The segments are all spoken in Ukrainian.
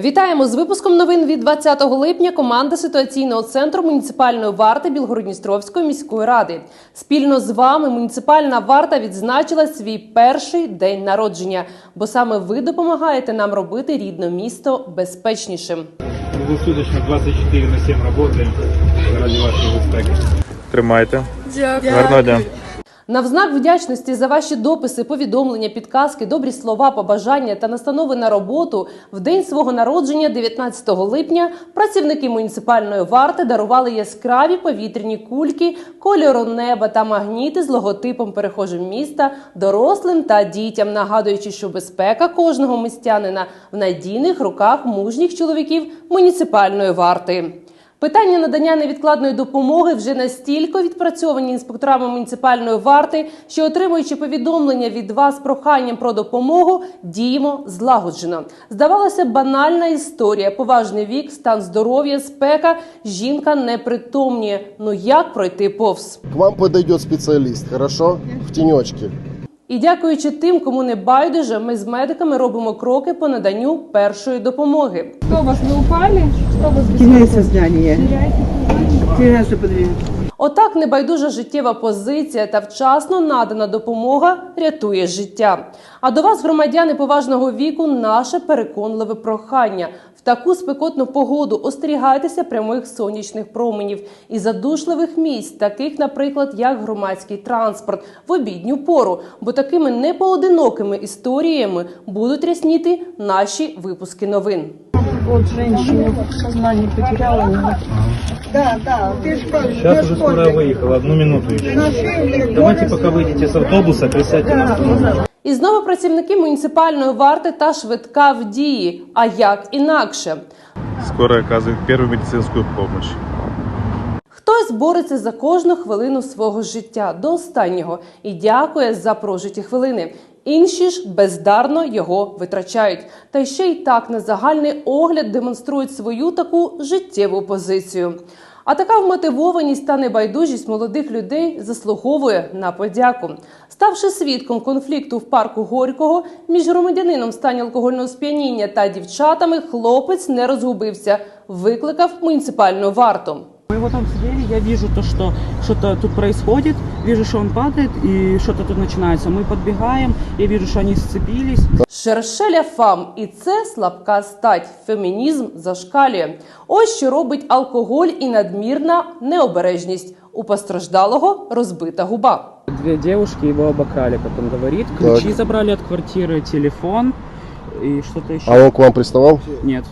Вітаємо з випуском новин від 20 липня. Команда ситуаційного центру муніципальної варти Білгородністровської міської ради. Спільно з вами муніципальна варта відзначила свій перший день народження, бо саме ви допомагаєте нам робити рідне місто безпечнішим. Круглосуточно 24 на 7 работаем ради вашей безпеки. Тримайте. Гарного дня. На знак вдячності за ваші дописи, повідомлення, підказки, добрі слова, побажання та настанови на роботу в день свого народження, 19 липня, працівники муніципальної варти дарували яскраві повітряні кульки, кольору неба та магніти з логотипом перехожим міста дорослим та дітям, нагадуючи, що безпека кожного містянина в надійних руках мужніх чоловіків муніципальної варти. Питання надання невідкладної допомоги вже настільки відпрацьовані інспекторами муніципальної варти, що отримуючи повідомлення від вас проханням про допомогу, діємо злагоджено. Здавалося, банальна історія, поважний вік, стан здоров'я, спека, жінка не непритомніє. Ну як пройти повз? К вам подойдет специалист, хорошо? В тенечке. І дякуючи тим, кому не байдуже, ми з медиками робимо кроки по наданню першої допомоги. Что у вас, вы упали? Что у вас Теряет сознание. Теряет сознание. Отак небайдужа життєва позиція та вчасно надана допомога рятує життя. А до вас, громадяни поважного віку, наше переконливе прохання. В таку спекотну погоду остерігайтеся прямих сонячних променів і задушливих місць, таких, наприклад, як громадський транспорт в обідню пору, бо такими непоодинокими історіями будуть рясніти наші випуски новин. Вот женщина сознание потеряла. не Сейчас уже скоро выехала, одну минуту еще. Давайте пока выйдете с автобуса, присядьте на стул. І знову працівники муніципальної варти та швидка в дії. А як інакше? Скоро оказывает первую медицинскую помощь. Хтось бореться за кожну хвилину свого життя до останнього і дякує за прожиті хвилини. Інші ж бездарно його витрачають. Та ще й так на загальний огляд демонструють свою таку життєву позицію. А така вмотивованість та небайдужість молодих людей заслуговує на подяку. Ставши свідком конфлікту в парку Горького між громадянином стані алкогольного сп'яніння та дівчатами, хлопець не розгубився, викликав муніципальну варту. Мы его там сидели, я вижу то, что что-то тут происходит, вижу, что он падает и что-то тут начинается. Мы подбегаем, я вижу, что они сцепились. Шершеля фам, і це слабка стать. Фемінізм зашкалює. Ось що робить алкоголь і надмірна необережність. У постраждалого розбита губа. Две девушки его обокрали, как он говорит. Ключи Так. забрали от квартиры, телефон и что-то еще. А он к вам приставал? Нет,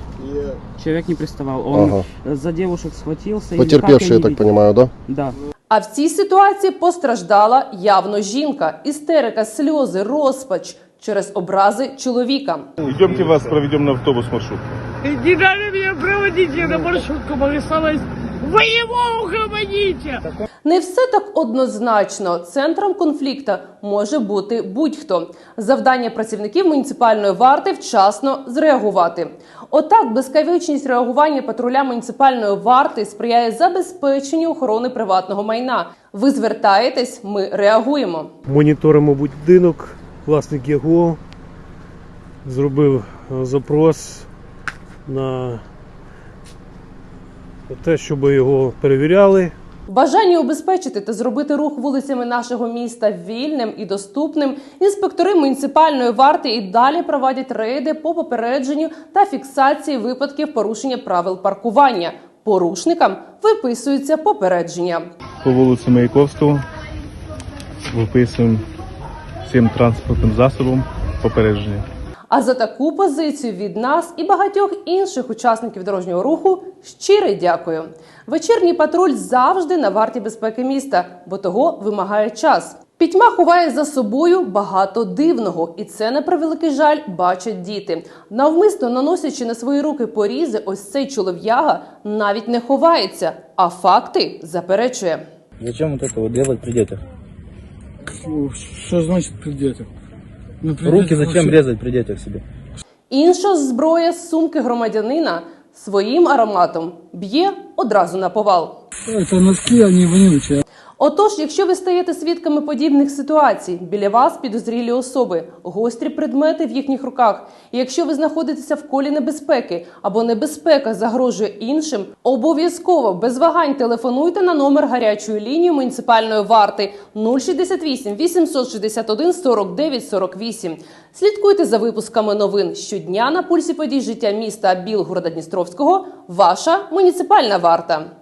человек не приставал. Он Ага. за девушек схватился. и Потерпевший, я не так видел. понимаю, да? Да. А в цій ситуації постраждала явно жінка. Істерика, сльози, розпач через образи чоловіка. Идемте вас проведем на автобус маршрут. Не надо меня проводить, я на маршрутку нарисовалась. Вы его угомоните! Не все так однозначно. Центром конфлікта може бути будь-хто. Завдання працівників муніципальної варти вчасно зреагувати. Отак, безкавичність реагування патруля муніципальної варти сприяє забезпеченню охорони приватного майна. Ви звертаєтесь, ми реагуємо. моніторимо будинок, власник його зробив е, запрос на те, щоб його перевіряли. В бажанні убезпечити та зробити рух вулицями нашого міста вільним і доступним. Інспектори муніципальної варти і далі проводять рейди по попередженню та фіксації випадків порушення правил паркування. Порушникам виписуються попередження. По вулиці Маяковського виписуємо всім транспортним засобам попередження. А за таку позицію від нас і багатьох інших учасників дорожнього руху щире дякую. Вечірній патруль завжди на варті безпеки міста, бо того вимагає час. Пітьма ховає за собою багато дивного, і це на превеликий жаль бачать діти. Навмисно наносячи на свої руки порізи, ось цей чолов'яга навіть не ховається, а факти заперечує. Зачем вот это вот делать при детях? Что значит при детях? Ну, при Руки детях зачем вообще- резать при детях себе? Інша зброя з сумки громадянина своїм ароматом б'є одразу на повал. Это носки, они вонючие. Отож, якщо ви стаєте свідками подібних ситуацій, біля вас підозрілі особи, гострі предмети в їхніх руках. І якщо ви знаходитеся в колі небезпеки або небезпека загрожує іншим, обов'язково без вагань телефонуйте на номер гарячої лінії муніципальної варти 068 861 49 48. Слідкуйте за випусками новин щодня на пульсі подій життя міста Білгорода Дністровського. Ваша муніципальна варта.